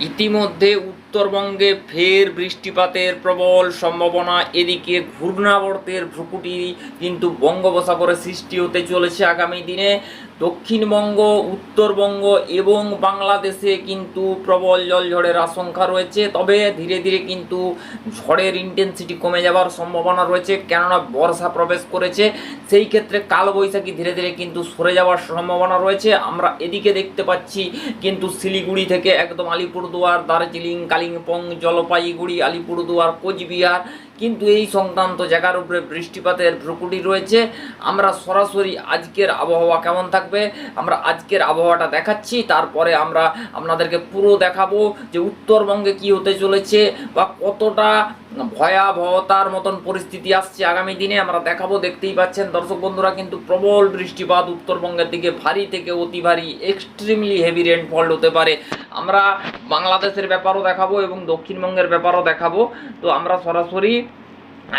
ইতিমধ্যে উত্তরবঙ্গে ফের বৃষ্টিপাতের প্রবল সম্ভাবনা, এদিকে ঘূর্ণাবর্তের ভ্রুকুটি কিন্তু বঙ্গোপসাগরে সৃষ্টি হতে চলেছে আগামী দিনে। দক্ষিণবঙ্গ উত্তরবঙ্গ এবং বাংলাদেশে কিন্তু প্রবল জলঝড়ের আশঙ্কা রয়েছে। তবে ধীরে ধীরে কিন্তু ঝড়ের ইন্টেন্সিটি কমে যাওয়ার সম্ভাবনা রয়েছে। কেননা বর্ষা প্রবেশ করেছে, সেই ক্ষেত্রে কালবৈশাখী ধীরে ধীরে কিন্তু সরে যাওয়ার সম্ভাবনা রয়েছে। আমরা এদিকে দেখতে পাচ্ছি কিন্তু শিলিগুড়ি থেকে একদম আলিপুরদুয়ার, দার্জিলিং, কালিম্পং, জলপাইগুড়ি, আলিপুরদুয়ার, কোচবিহার কিন্তু এই সংক্রান্ত জায়গার উপরে বৃষ্টিপাতের ভ্রুকুটি রয়েছে। আমরা সরাসরি আজকের আবহাওয়া কেমন থাকবে? আমরা আজকের আবহাওয়াটা দেখাচ্ছি, তারপরে আমরা আপনাদেরকে পুরো দেখাবো যে উত্তরবঙ্গে কি হতে চলেছে বা কতটা ভয়াবহতার মতন পরিস্থিতি আসছে আগামী দিনে, আমরা দেখাবো, দেখতেই পাচ্ছেন। দর্শক বন্ধুরা, কিন্তু প্রবল বৃষ্টিপাত উত্তরবঙ্গের দিকে ভারী থেকে অতি ভারী এক্সট্রিমলি হেভি রেনফল হতে পারে। আমরা বাংলাদেশের ব্যাপারও দেখাবো এবং দক্ষিণবঙ্গের ব্যাপারও দেখাবো। তো আমরা সরাসরি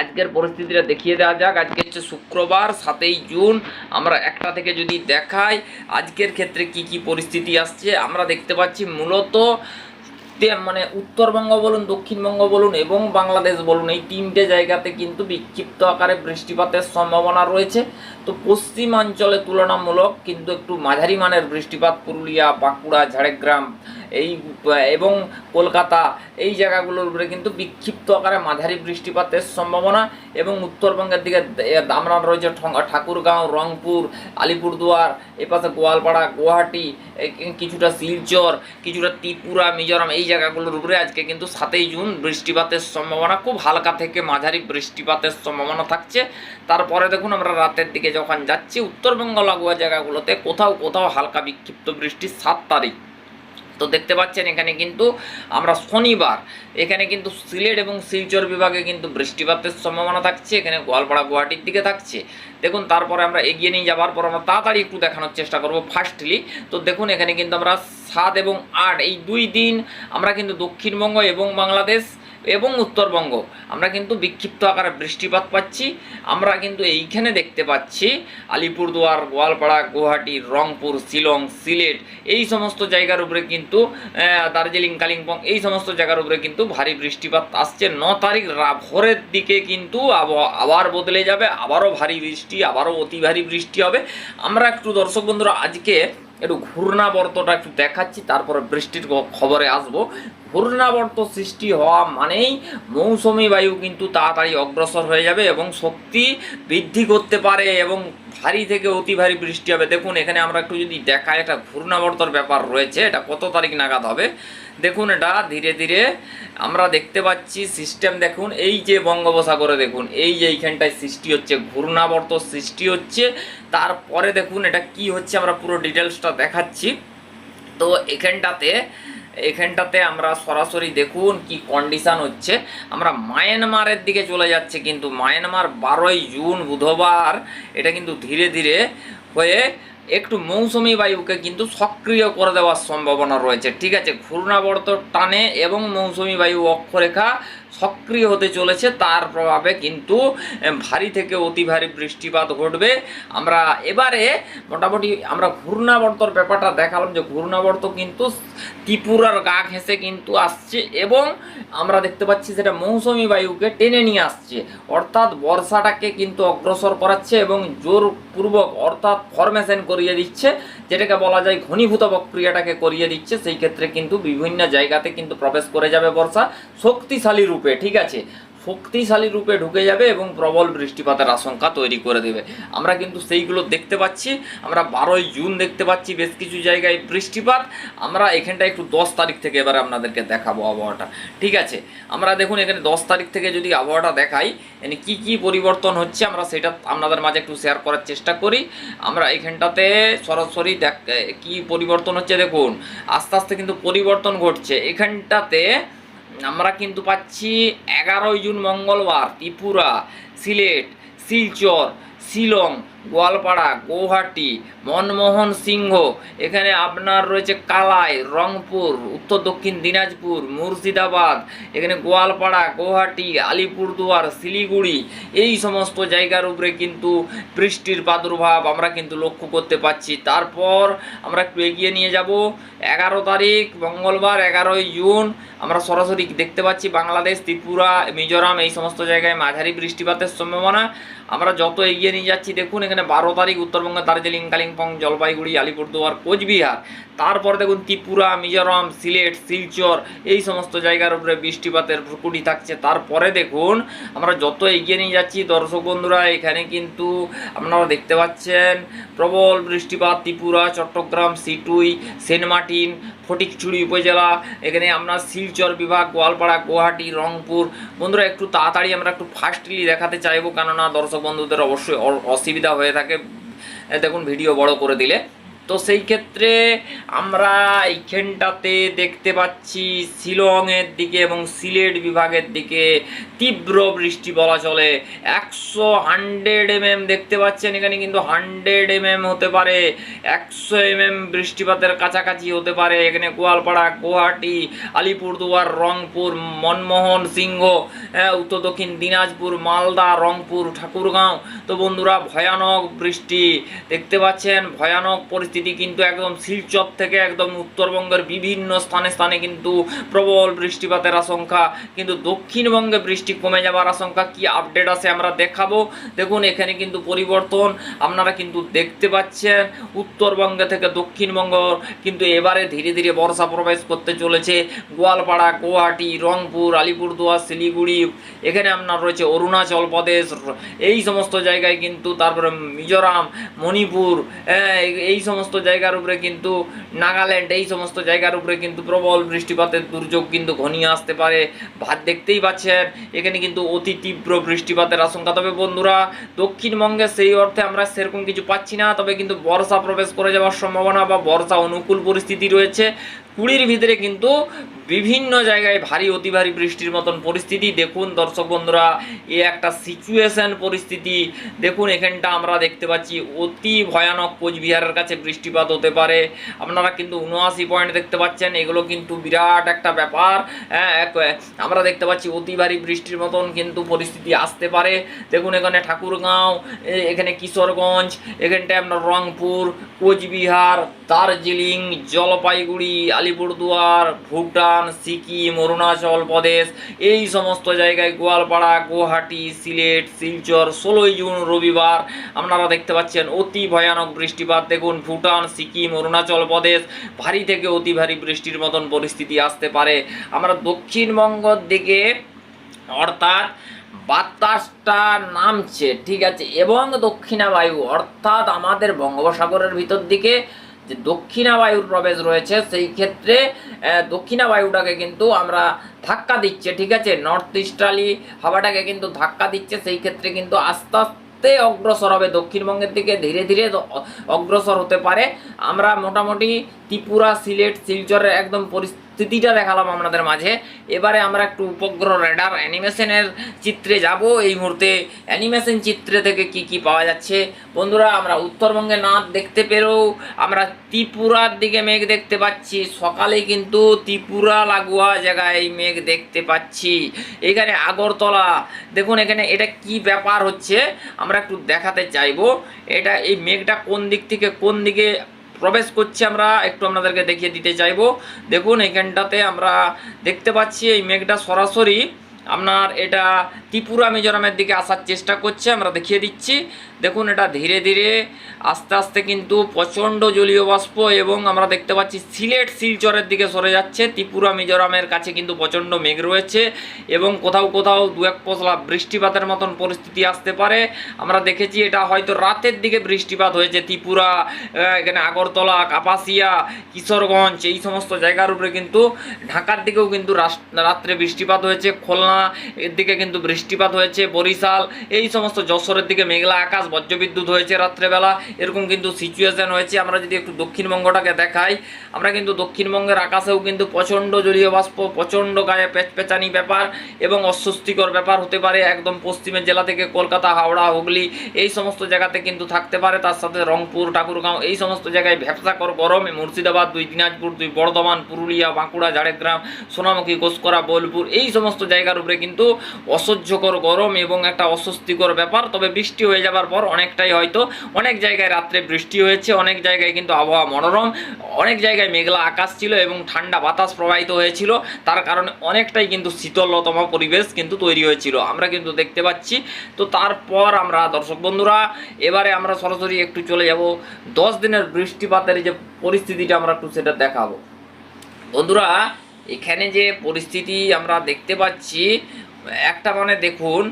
আজকের পরিস্থিতিটা দেখিয়ে দেওয়া যাক। আজকে হচ্ছে শুক্রবার, সাতই জুন। আমরা একটা থেকে যদি দেখাই, আজকের ক্ষেত্রে কি কি পরিস্থিতি আসছে, আমরা দেখতে পাচ্ছি মূলত মানে উত্তরবঙ্গ বলুন, দক্ষিণবঙ্গ বলুন এবং বাংলাদেশ বলুন, এই তিনটে জায়গাতে কিন্তু বিক্ষিপ্ত আকারে বৃষ্টিপাতের সম্ভাবনা রয়েছে। তো পশ্চিমাঞ্চলে তুলনামূলক কিন্তু একটু মাঝারি মানের বৃষ্টিপাত, পুরুলিয়া, বাঁকুড়া, ঝাড়গ্রাম এই, এবং কলকাতা, এই জায়গাগুলোর উপরে কিন্তু বিক্ষিপ্ত আকারে মাঝারি বৃষ্টিপাতের সম্ভাবনা এবং উত্তরবঙ্গের দিকে আমরা রয়েছে ঠাকুরগাঁও, রংপুর, আলিপুরদুয়ার এপাশে গোয়ালপাড়া, গুয়াহাটি কিছুটা শিলচর, কিছুটা ত্রিপুরা, মিজোরাম, এই জায়গাগুলোর উপরে আজকে কিন্তু সাতই জুন বৃষ্টিপাতের সম্ভাবনা খুব হালকা থেকে মাঝারি বৃষ্টিপাতের সম্ভাবনা থাকছে। তারপরে দেখুন আমরা রাতের দিকে যখন যাচ্ছি, উত্তরবঙ্গ লাগোয়া জায়গাগুলোতে কোথাও কোথাও হালকা বিক্ষিপ্ত বৃষ্টি সাত তারিখ। তো দেখতে পাচ্ছেন এখানে কিন্তু আমরা শনিবার, এখানে কিন্তু সিলেট এবং শিলচর বিভাগে কিন্তু বৃষ্টিপাতের সম্ভাবনা থাকছে, এখানে গোয়ালপাড়া গুয়াহাটির দিকে থাকছে। দেখুন, তারপরে আমরা এগিয়ে নিয়ে যাওয়ার পর আমরা তাড়াতাড়ি একটু দেখানোর চেষ্টা করব ফার্স্টলি। তো দেখুন, এখানে কিন্তু আমরা সাত এবং আট, এই দুই দিন আমরা কিন্তু দক্ষিণবঙ্গ এবং বাংলাদেশ এবং উত্তরবঙ্গ। আমরা কিন্তু বিক্ষিপ্ত আকারে বৃষ্টিপাত পাচ্ছি। আমরা কিন্তু এইখানে দেখতে পাচ্ছি আলিপুরদুয়ার, গোয়ালপাড়া, গুয়াহাটি, রংপুর, শিলং, সিলেট এই সমস্ত জায়গার উপরে কিন্তু দার্জিলিং, কালিম্পং এই সমস্ত জায়গার উপরে কিন্তু ভারী বৃষ্টিপাত আসছে। ন তারিখ ভোরের দিকে কিন্তু আবার বদলে যাবে। আবারও ভারী বৃষ্টি, আবারও অতি ভারী বৃষ্টি হবে। আমরা একটু দর্শক বন্ধুরা, আজকে একটু ঘূর্ণাবর্তটা একটু দেখাচ্ছি, তারপরে বৃষ্টির খবরে আসব। ঘূর্ণাবর্ত সৃষ্টি হওয়া মানেই মৌসুমি বায়ু কিন্তু তাড়াতাড়ি অগ্রসর হয়ে যাবে এবং শক্তি বৃদ্ধি করতে পারে এবং ভারী থেকে অতি ভারী বৃষ্টি হবে। দেখুন, এখানে আমরা একটু যদি দেখাই, একটা ঘূর্ণাবর্তর ব্যাপার রয়েছে, এটা কত তারিখ নাগাদ হবে? দেখুন এটা, ধীরে ধীরে আমরা দেখতে পাচ্ছি সিস্টেম দেখুন, এই যে বঙ্গোপসাগরে দেখুন, এই যে এইখানটায় সৃষ্টি হচ্ছে, ঘূর্ণাবর্ত সৃষ্টি হচ্ছে, তারপরে দেখুন এটা কি হচ্ছে, আমরা পুরো ডিটেলসটা দেখাচ্ছি। তো এখানটাতে এখানটাতে আমরা সরাসরি দেখুন কি কন্ডিশান হচ্ছে। আমরা মায়ানমারের দিকে চলে যাচ্ছে, কিন্তু মায়ানমার বারোই জুন, বুধবার, এটা কিন্তু ধীরে ধীরে হয়ে একটু মৌসুমি বায়ুকে কিন্তু সক্রিয় করে দেওয়ার সম্ভাবনা রয়েছে। ঠিক আছে, ঘূর্ণাবর্ত টানে এবং মৌসুমি বায়ু অক্ষরেখা সক্রিয় হতে চলেছে, তার প্রভাবে কিন্তু ভারী থেকে অতি ভারী বৃষ্টিপাত ঘটবে। আমরা এবারে মোটামুটি আমরা ঘূর্ণাবর্তর ব্যাপারটা দেখালাম যে ঘূর্ণাবর্ত কিন্তু ত্রিপুরার গা ঘেঁষে কিন্তু আসছে এবং আমরা দেখতে পাচ্ছি সেটা মৌসুমি বায়ুকে টেনে নিয়ে আসছে। অর্থাৎ বর্ষাটাকে কিন্তু অগ্রসর করাচ্ছে এবং জোরপূর্বক অর্থাৎ ফরমেশন করিয়ে দিচ্ছে, যেটাকে বলা যায় ঘনীভূত প্রক্রিয়াটাকে করিয়ে দিচ্ছে। সেই ক্ষেত্রে কিন্তু বিভিন্ন জায়গাতে কিন্তু প্রবেশ করে যাবে বর্ষা। শক্তিশালী রূপে ঠিক আছে? শক্তিশালী রূপে ঢুকে যাবে এবং প্রবল বৃষ্টিপাতের আশঙ্কা তৈরি করে দেবে। আমরা কিন্তু সেইগুলো দেখতে পাচ্ছি। আমরা বারোই জুন দেখতে পাচ্ছি বেশ কিছু জায়গায় বৃষ্টিপাত। আমরা এখানটা একটু দশ তারিখ থেকে এবারে আপনাদেরকে দেখাবো আবহাওয়াটা, ঠিক আছে? আমরা দেখুন এখানে দশ তারিখ থেকে যদি আবহাওয়াটা দেখাই মানে কি কি পরিবর্তন হচ্ছে আমরা সেটা আপনাদের মাঝে একটু শেয়ার করার চেষ্টা করি। আমরা এখানটাতে সরাসরি দেখ কী পরিবর্তন হচ্ছে দেখুন? আস্তে আস্তে কিন্তু পরিবর্তন ঘটছে। এখানটাতে আমরা কিন্তু পাচ্ছি এগারোই জুন মঙ্গলবার ত্রিপুরা সিলেট শিলচর শিলং, গোয়ালপাড়া, গৌহাটি, মনমোহন সিংহ। এখানে আপনার রয়েছে কালাই, রংপুর, উত্তর দক্ষিণ দিনাজপুর, মুর্শিদাবাদ, এখানে গোয়ালপাড়া, গৌহাটি, আলিপুরদুয়ার, শিলিগুড়ি। এই সমস্ত জায়গার উপরে কিন্তু বৃষ্টির প্রাদুর্ভাব আমরা কিন্তু লক্ষ্য করতে পারছি তারপর আমরা একটু এগিয়ে নিয়ে যাব। এগারো তারিখ, মঙ্গলবার, এগারোই জুন। আমরা সরাসরি দেখতে পাচ্ছি বাংলাদেশ, ত্রিপুরা, মিজোরাম, এই সমস্ত জায়গায় মাঝারি বৃষ্টিপাতের সম্ভাবনা। আমরা যত এগিয়ে নিয়ে যাচ্ছি, দেখুন এখানে বারো তারিখ উত্তরবঙ্গ দার্জিলিং, কালিম্পং, জলপাইগুড়ি, আলিপুরদুয়ার, কোচবিহার। তারপর দেখুন ত্রিপুরা, মিজোরাম, সিলেট, শিলচর, এই সমস্ত জায়গার উপরে বৃষ্টিপাতের ভ্রুকুটি থাকছে। তারপরে দেখুন আমরা যত এগিয়ে নিয়ে যাচ্ছি, দর্শক বন্ধুরা, এখানে কিন্তু আপনারা দেখতে পাচ্ছেন প্রবল বৃষ্টিপাত, ত্রিপুরা, চট্টগ্রাম, সিটুই, সেন্ট মার্টিন ফটিকছড়ি উপজেলা, এখানে আমরা শিলচর বিভাগ, গোয়ালপাড়া, গুয়াহাটি, রংপুর। বন্ধুরা, একটু তাড়াতাড়ি আমরা একটু ফার্স্টলি দেখাতে চাইব, কেননা দর্শক বন্ধুদের অবশ্যই অসুবিধা হয়ে থাকে। দেখুন ভিডিও বড় করে দিলে। তো সেই ক্ষেত্রে আমরা এইখানটাতে দেখতে পাচ্ছি শিলংয়ের দিকে এবং সিলেট বিভাগের দিকে তীব্র বৃষ্টি বলা চলে। একশো হান্ড্রেড এমএম দেখতে পাচ্ছেন এখানে কিন্তু হান্ড্রেড এমএম হতে পারে। একশো এমএম বৃষ্টিপাতের কাছাকাছি হতে পারে। এখানে গোয়ালপাড়া গুয়াহাটি আলিপুরদুয়ার রংপুর মনমোহন সিংহ হ্যাঁ, উত্তর দক্ষিণ দিনাজপুর মালদা রংপুর ঠাকুরগাঁও তো বন্ধুরা ভয়ানক বৃষ্টি দেখতে পাচ্ছেন, ভয়ানক পরিস্থিতি কিন্তু একদম শিলচর থেকে একদম উত্তরবঙ্গের বিভিন্ন স্থানে স্থানে কিন্তু প্রবল বৃষ্টিপাতের আশঙ্কা, কিন্তু দক্ষিণবঙ্গে বৃষ্টি কমে যাওয়ার আশঙ্কা কি আপডেট আছে আমরা দেখাবো। দেখুন, এখানে কিন্তু পরিবর্তন, আপনারা কিন্তু দেখতে পাচ্ছেন, উত্তরবঙ্গে থেকে দক্ষিণবঙ্গ কিন্তু এবারে ধীরে ধীরে বর্ষা প্রবেশ করতে চলেছে। গোয়ালপাড়া, গুয়াহাটি, রংপুর, আলিপুরদুয়ার, শিলিগুড়ি, এখানে আপনার রয়েছে অরুণাচল প্রদেশ, এই সমস্ত জায়গায় কিন্তু তারপরে মিজোরাম, মণিপুর, এই সমস্ত জায়গার উপরে কিন্তু নাগাল্যান্ড, এই সমস্ত জায়গার উপরে কিন্তু প্রবল বৃষ্টিপাতের দুর্যোগ কিন্তু ঘনিয়ে আসতে পারে। ভাত দেখতেই পাচ্ছেন, এখানে কিন্তু অতি তীব্র বৃষ্টিপাতের আশঙ্কা। তবে বন্ধুরা, দক্ষিণবঙ্গে সেই অর্থে আমরা সেরকম কিছু পাচ্ছি না, তবে কিন্তু বর্ষা প্রবেশ করে যাওয়ার সম্ভাবনা বা বর্ষা অনুকূল পরিস্থিতি রয়েছে। কুড়ির ভিতরে কিন্তু বিভিন্ন জায়গায় ভারী অতি ভারী বৃষ্টির মতন পরিস্থিতি। দেখুন দর্শক বন্ধুরা, এ একটা সিচুয়েশন পরিস্থিতি। দেখুন, এখানটা আমরা দেখতে পাচ্ছি, অতি ভয়ানক কোচবিহারের কাছে বৃষ্টিপাত হতে পারে। আপনারা কিন্তু উনআশি পয়েন্ট দেখতে পাচ্ছেন, এগুলো কিন্তু বিরাট একটা ব্যাপার। হ্যাঁ আমরা দেখতে পাচ্ছি অতি ভারী বৃষ্টির মতন কিন্তু পরিস্থিতি আসতে পারে। দেখুন, এখানে ঠাকুরগাঁও এখানে কিশোরগঞ্জ, এখানটায় আপনার রংপুর, কোচবিহার, দার্জিলিং, জলপাইগুড়ি আলিপুরদুয়ার ভুটান, সিকিম, অরুণাচল প্রদেশ, এই সমস্ত জায়গায় গোয়ালপাড়া, গুয়াহাটি, সিলেট, শিলচর, ষোলোই জুন রবিবার আপনারা দেখতে পাচ্ছেন অতি ভয়ানক বৃষ্টিপাত। দেখুন, ভুটান, সিকিম, অরুণাচল প্রদেশ, ভারী থেকে অতি ভারী বৃষ্টির মতন পরিস্থিতি আসতে পারে। আমরা দক্ষিণবঙ্গর দিকে অর্থাৎ বাতাসটা নামছে, ঠিক আছে, এবং দক্ষিণা বায়ু অর্থাৎ আমাদের বঙ্গোপসাগরের ভিতর দিকে যে দক্ষিণা বায়ুর প্রবেশ রয়েছে, সেই ক্ষেত্রে দক্ষিণা বায়ুটাকে কিন্তু আমরা ধাক্কা দিচ্ছে, ঠিক আছে? নর্থ ইস্টালি হাওয়াটাকে কিন্তু ধাক্কা দিচ্ছে, সেই ক্ষেত্রে কিন্তু আস্তে আস্তে অগ্রসর হবে দক্ষিণবঙ্গের দিকে, ধীরে ধীরে অগ্রসর হতে পারে। আমরা মোটামুটি ত্রিপুরা, সিলেট, শিলচরের একদম পরিস্থিতিটা দেখালাম আপনাদের মাঝে। এবারে আমরা একটু উপগ্রহ রেডার অ্যানিমেশনের চিত্রে যাব। এই মুহূর্তে অ্যানিমেশন চিত্রে থেকে কি কি পাওয়া যাচ্ছে? বন্ধুরা, আমরা উত্তরবঙ্গে না দেখতে পেরেও আমরা ত্রিপুরার দিকে মেঘ দেখতে পাচ্ছি। সকালে কিন্তু ত্রিপুরা লাগোয়া জায়গায় মেঘ দেখতে পাচ্ছি। এখানে আগরতলা, দেখুন এখানে এটা কি ব্যাপার হচ্ছে? আমরা একটু দেখাতে চাইব। এটা এই মেঘটা কোন দিক থেকে কোন দিকে প্রবেশ করছি আমরা। একটু আপনাদেরকে দেখিয়ে দিতে চাইব। দেখুন, এখানটাতে আমরা দেখতে পাচ্ছি এই মেঘটা সরাসরি আপনার এটা ত্রিপুরা মিজোরামের দিকে আসার চেষ্টা করছে, আমরা দেখিয়ে দিচ্ছি। দেখুন এটা ধীরে ধীরে, আস্তে আস্তে কিন্তু প্রচণ্ড জলীয় বাষ্প এবং আমরা দেখতে পাচ্ছি সিলেট শিলচরের দিকে সরে যাচ্ছে। ত্রিপুরা মিজোরামের কাছে কিন্তু প্রচণ্ড মেঘ রয়েছে এবং কোথাও কোথাও দু এক পশলা বৃষ্টিপাতের মতন পরিস্থিতি আসতে পারে। আমরা দেখেছি এটা হয়তো রাতের দিকে বৃষ্টিপাত হয়েছে ত্রিপুরা এখানে আগরতলা, কাপাসিয়া, কিশোরগঞ্জ, এই সমস্ত জায়গার উপরে কিন্তু ঢাকার দিকেও কিন্তু রাত্রে বৃষ্টিপাত হয়েছে। খুলনা এর দিকে কিন্তু বৃষ্টিপাত হয়েছে, বরিশাল, এই সমস্ত যশোরের দিকে মেঘলা আকাশ, বজ্রবিদ্যুৎ হয়েছে রাত্রেবেলা, এরকম কিন্তু সিচুয়েশন হয়েছে। আমরা যদি একটু দক্ষিণবঙ্গটাকে দেখাই, আমরা কিন্তু দক্ষিণবঙ্গের আকাশেও কিন্তু প্রচণ্ড জলীয় বাষ্প, প্রচণ্ড গায়ে পেচপেচানি ব্যাপার এবং অস্বস্তিকর ব্যাপার হতে পারে একদম পশ্চিমের জেলা থেকে কলকাতা, হাওড়া, হুগলি, এই সমস্ত জায়গাতে কিন্তু থাকতে পারে। তার সাথে রংপুর, ঠাকুরগাঁও, এই সমস্ত জায়গায় ভ্যাবসাকর গরম মুর্শিদাবাদ, দুই দিনাজপুর, দুই বর্ধমান, পুরুলিয়া, বাঁকুড়া, ঝাড়গ্রাম, সোনামুখী, ঘোষকরা, বোলপুর, এই সমস্ত জায়গার উপরে কিন্তু অসহ্যকর গরম এবং একটা অস্বস্তিকর ব্যাপার। তবে বৃষ্টি হয়ে যাবার পর অনেকটাই হয়তো অনেক জায়গায় রাত্রে বৃষ্টি হয়েছে, অনেক জায়গায় কিন্তু আবহাওয়া মনোরম, অনেক জায়গায় মেঘলা আকাশ ছিল এবং ঠান্ডা বাতাস প্রবাহিত হয়েছিল। তার কারণে অনেকটাই কিন্তু শীতলতম পরিবেশ কিন্তু তৈরি হয়েছিল। আমরা কিন্তু দেখতে পাচ্ছি। তো তারপর আমরা, দর্শক বন্ধুরা, এবারে আমরা সরাসরি একটু চলে যাব। দশ দিনের বৃষ্টিপাতের যে পরিস্থিতিটা আমরা একটু সেটা দেখাবো। বন্ধুরা এখানে যে পরিস্থিতি আমরা দেখতে পাচ্ছি, একটা মানে দেখুন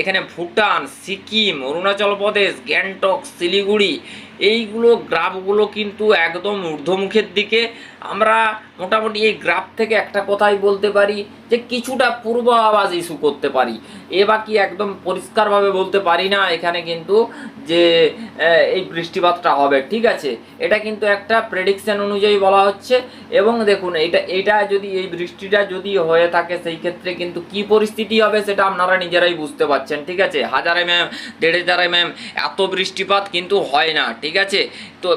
এখানে ভুটান, সিকিম, অরুণাচল প্রদেশ, গ্যাংটক, শিলিগুড়ি এইগুলো গ্রাফগুলো কিন্তু একদম ঊর্ধ্বমুখের দিকে। আমরা মোটামুটি এই গ্রাফ থেকে একটা কথাই বলতে পারি যে কিছুটা পূর্ব আওয়াজ ইস্যু করতে পারি। এ বাকি একদম পরিষ্কারভাবে বলতে পারি না এখানে কিন্তু যে এই বৃষ্টিপাতটা হবে, ঠিক আছে? এটা কিন্তু একটা প্রেডিকশান অনুযায়ী বলা হচ্ছে এবং দেখুন, এটা এটা যদি, এই বৃষ্টিটা যদি হয়ে থাকে সেই ক্ষেত্রে কিন্তু কি পরিস্থিতি হবে সেটা আপনারা নিজেরাই বুঝতে পারছেন, ঠিক আছে? হাজার এম এম দেড় হাজার এম এত বৃষ্টিপাত কিন্তু হয় না, ঠিক আছে? তো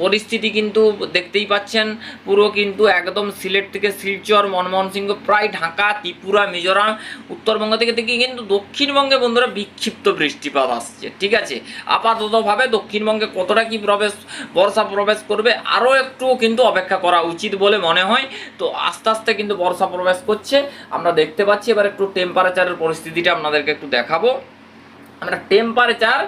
পরিস্থিতি কিন্তু দেখতেই পাচ্ছেন, পুরো কিন্তু একদম সিলেট থেকে শিলচর মনমোহন সিংহ প্রায় ঢাকা, ত্রিপুরা, মিজোরাম, উত্তরবঙ্গ থেকে থেকে কিন্তু দক্ষিণবঙ্গে বন্ধুরা বিক্ষিপ্ত বৃষ্টিপাত আসছে, ঠিক আছে? আপাততভাবে দক্ষিণবঙ্গে কতটা কি প্রবেশ, বর্ষা প্রবেশ করবে আরও একটু কিন্তু অপেক্ষা করা উচিত বলে মনে হয়। তো আস্তে আস্তে কিন্তু বর্ষা প্রবেশ করছে, আমরা দেখতে পাচ্ছি। এবার একটু টেম্পারেচারের পরিস্থিতিটা আপনাদেরকে একটু দেখাবো। আমরা টেম্পারেচার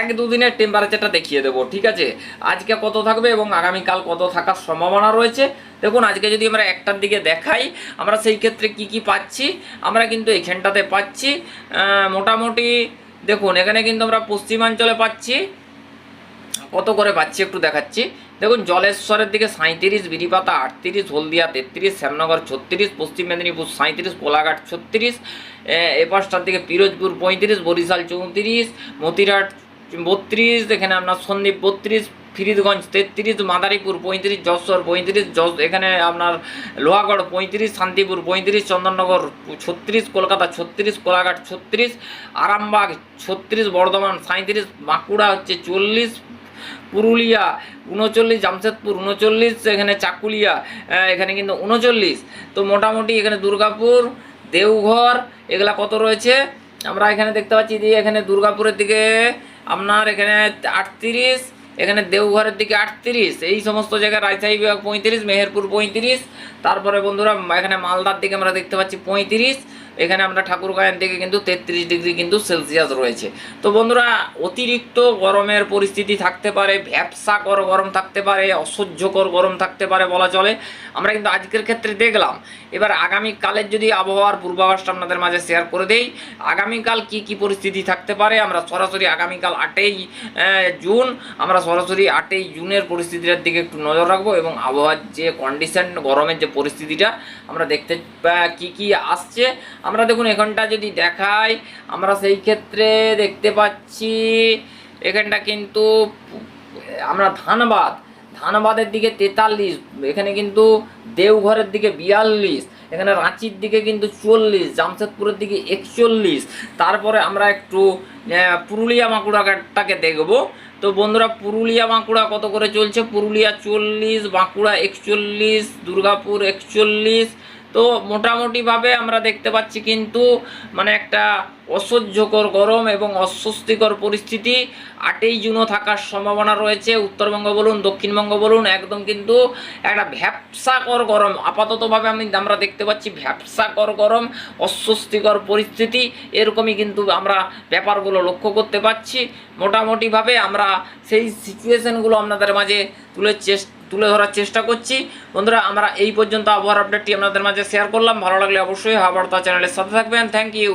এক দুদিনের টেম্পারেচারটা দেখিয়ে দেবো, ঠিক আছে? আজকে কত থাকবে এবং আগামীকাল কত থাকার সম্ভাবনা রয়েছে? দেখুন, আজকে যদি আমরা একটার দিকে দেখাই, আমরা সেই ক্ষেত্রে কি কি পাচ্ছি? আমরা কিন্তু এখানটাতে পাচ্ছি মোটামুটি দেখুন, এখানে কিন্তু আমরা পশ্চিমাঞ্চলে পাচ্ছি। কত করে পাচ্ছি একটু দেখাচ্ছি? দেখুন, জলেশ্বরের দিকে সাঁত্রিশ বিরিপাতা আটত্রিশ, হলদিয়া তেত্রিশ, শ্যামনগর ছত্রিশ, পশ্চিম মেদিনীপুর সাঁত্রিশ কোলাঘাট ছত্রিশ এপাশটার দিকে পিরোজপুর পঁয়ত্রিশ, বরিশাল চৌত্রিশ মতিরাট বত্রিশ এখানে আপনার সন্দীপ বত্রিশ ফিরিদগঞ্জ তেত্রিশ, মাদারীপুর পঁয়ত্রিশ, যশোর পঁয়ত্রিশ, যশ, এখানে আপনার লোহাগড় পঁয়ত্রিশ, শান্তিপুর পঁয়ত্রিশ, চন্দননগর ছত্রিশ, কলকাতা ছত্রিশ, কোলাঘাট ছত্রিশ, আরামবাগ ছত্রিশ, বর্ধমান সাঁত্রিশ বাঁকুড়া হচ্ছে চল্লিশ, পুরুলিয়া উনচল্লিশ, জামশেদপুর উনচল্লিশ, এখানে চাকুলিয়া এখানে কিন্তু উনচল্লিশ। তো মোটামুটি এখানে দুর্গাপুর, দেওঘর, এগুলা কত রয়েছে? আমরা এখানে দেখতে পাচ্ছি যে এখানে দুর্গাপুরের দিকে আপনার এখানে আটত্রিশ, এখানে দেওঘরের দিকে আটত্রিশ, এই সমস্ত জায়গায় রাজশাহী বিভাগ পঁয়ত্রিশ, মেহেরপুর পঁয়ত্রিশ, তারপরে বন্ধুরা, এখানে মালদার দিকে আমরা দেখতে পাচ্ছি পঁয়ত্রিশ এখানে আমরা ঠাকুর ঠাকুরগাঁয়ের দিকে কিন্তু তেত্রিশ ডিগ্রি কিন্তু সেলসিয়াস রয়েছে। তো বন্ধুরা, অতিরিক্ত গরমের পরিস্থিতি থাকতে পারে ভ্যাবসাকর গরম থাকতে পারে, অসহ্যকর গরম থাকতে পারে বলা চলে। আমরা কিন্তু আজকের ক্ষেত্রে দেখলাম, এবার আগামীকালের যদি আবহাওয়ার পূর্বাভাসটা আপনাদের মাঝে শেয়ার করে দেই, আগামীকাল কি কি পরিস্থিতি থাকতে পারে? আমরা সরাসরি আগামীকাল আটই জুন, আমরা সরাসরি আটই জুনের পরিস্থিতিটার দিকে একটু নজর রাখব এবং আবহাওয়ার যে কন্ডিশন গরমের যে পরিস্থিতিটা, আমরা দেখতে কি কি আসছে আমরা দেখুন, এখানটা যদি দেখাই, আমরা সেই ক্ষেত্রে দেখতে পাচ্ছি, এখানটা কিন্তু, আমরা ধানবাদ, ধানবাদের দিকে তেতাল্লিশ, এখানে কিন্তু দেওঘরের দিকে বিয়াল্লিশ, এখানে রাঁচির দিকে কিন্তু চল্লিশ জামশেদপুরের দিকে একচল্লিশ। তারপরে আমরা একটু পুরুলিয়া বাঁকুড়াটাকে দেখব। তো বন্ধুরা, পুরুলিয়া বাঁকুড়া কত করে চলছে? পুরুলিয়া চল্লিশ বাঁকুড়া একচল্লিশ, দুর্গাপুর একচল্লিশ তো মোটামুটিভাবে আমরা দেখতে পাচ্ছি কিন্তু মানে একটা অসহ্যকর গরম এবং অস্বস্তিকর পরিস্থিতি। আটই জুনও থাকার সম্ভাবনা রয়েছে। উত্তরবঙ্গ বলুন, দক্ষিণবঙ্গ বলুন, একদম কিন্তু একটা ভ্যাপসাকর গরম। আপাততভাবে আমি আমরা দেখতে পাচ্ছি ভ্যাপসাকর গরম, অস্বস্তিকর পরিস্থিতি। এরকমই কিন্তু আমরা ব্যাপারগুলো লক্ষ্য করতে পারছি মোটামুটিভাবে আমরা সেই সিচুয়েশনগুলো আপনাদের মাঝে তুলে চেষ্টা তুলে ধরার চেষ্টা করছি। বন্ধুরা, আমরা এই পর্যন্ত আবহাওয়ার আপডেটটি আপনাদের মাঝে শেয়ার করলাম। ভালো লাগলে অবশ্যই হাবার্তা চ্যানেলের সাথে থাকবেন। Thank you